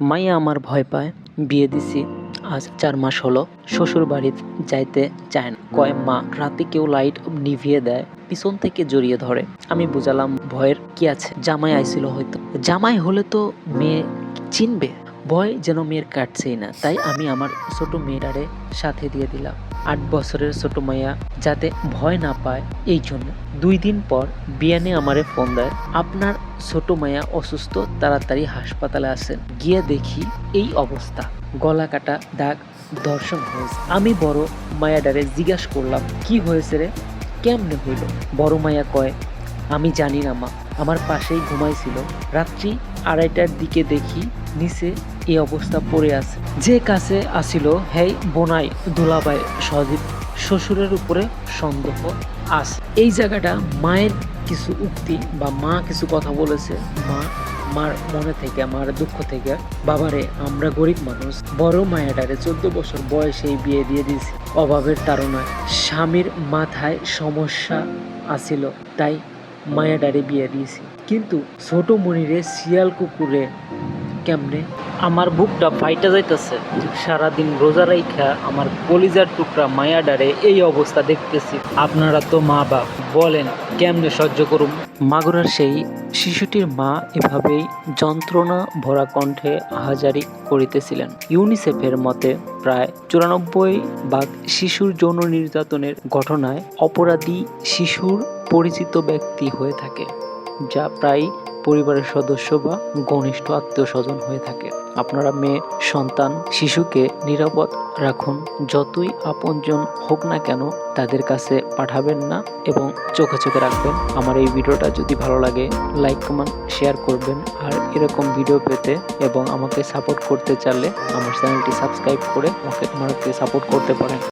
মাইয়া আমার ভয় পায়, বিয়ে দিছি, আজ চার মাস হলো, শ্বশুর বাড়ির যাইতে চায় না। কয়, মা, রাতে কেউ লাইট নিভিয়ে দেয়, পিছন থেকে জড়িয়ে ধরে। আমি বুঝালাম, ভয়ের কি আছে? জামাই আইছিল হয়তো। জামাই হলে তো মেয়ে চিনবে। ভয় যেন মেয়ের কাটছেই না। তাই আমি আমার ছোট মেয়েটারে সাথে দিয়ে দিলাম। আট বছরের ছোট মাইয়া যাতে ভয় না পায়, এই জন্য দুই দিন পর বিয়ানে আমারে ফোন দেয়, আপনার ছোট মাইয়া অসুস্থ, তাড়াতাড়ি হাসপাতালে আসেন। গিয়ে দেখি এই অবস্থা। গলা কাটা দাগ দর্শন হয়েছে। আমি বড় মায়াডারে জিজ্ঞাসা করলাম, কি হয়েছে রে? কেমনে হইল? বড় মায়া কয়, আমি জানি না মা। আমার পাশেই ঘুমাইছিল। রাত্রি আড়াইটার দিকে দেখি নিচে এই অবস্থা পড়ে আছে। যে কাছে আসিল, হেই বোনাই দুলাবাই সজীব শ্বশুরের উপরে সন্দেহ আছে। এই জায়গাটা মায়ের কিছু উক্তি বা মা কিছু কথা বলেছে। মা, মার মনে থেকে আমার দুঃখ থেকে, বাবারে, আমরা গরিব মানুষ, বড় মায়াটারে চোদ্দ বছর বয়সেই বিয়ে দিয়ে দিয়েছি। অভাবের তাড়নায় স্বামীর মাথায় সমস্যা আসিল, তাই মায়াডারে বিয়ে দিয়েছি। কিন্তু ছোট মনিরে শিয়াল কুকুরে কেমনে আমার বুকটা ফাইটা যাইতেছে। সারাদিন রোজা রাইখা আমার কলিজার টুকরা মায়াডারে এই অবস্থা দেখতেছি। আপনারা তো মা বাপ, বলেন, কেমনে সহ্য করুন মাগুরার সেই শিশুটির মা এভাবেই যন্ত্রণা ভরা কণ্ঠে আহাজারি করিতেছিলেন। ইউনিসেফের মতে প্রায় চুরানব্বই ভাগ শিশুর যৌন নির্যাতনের ঘটনায় অপরাধী শিশুর পরিচিত ব্যক্তি হয়ে থাকে, যা প্রায় পরিবারের সদস্য বা ঘনিষ্ঠ আত্মীয় স্বজন হয়ে থাকে। আপনারা মেয়ে, সন্তান, শিশুকে নিরাপদ রাখুন। যতই আপনজন হোক না কেন, তাদের কাছে পাঠাবেন না এবং চোখে চোখে রাখবেন। আমার এই ভিডিওটা যদি ভালো লাগে লাইক কমেন্ট শেয়ার করবেন। আর এরকম ভিডিও পেতে এবং আমাকে সাপোর্ট করতে চাইলে, আমার চ্যানেলটি সাবস্ক্রাইব করে আমাকে আমাকে সাপোর্ট করতে পারেন।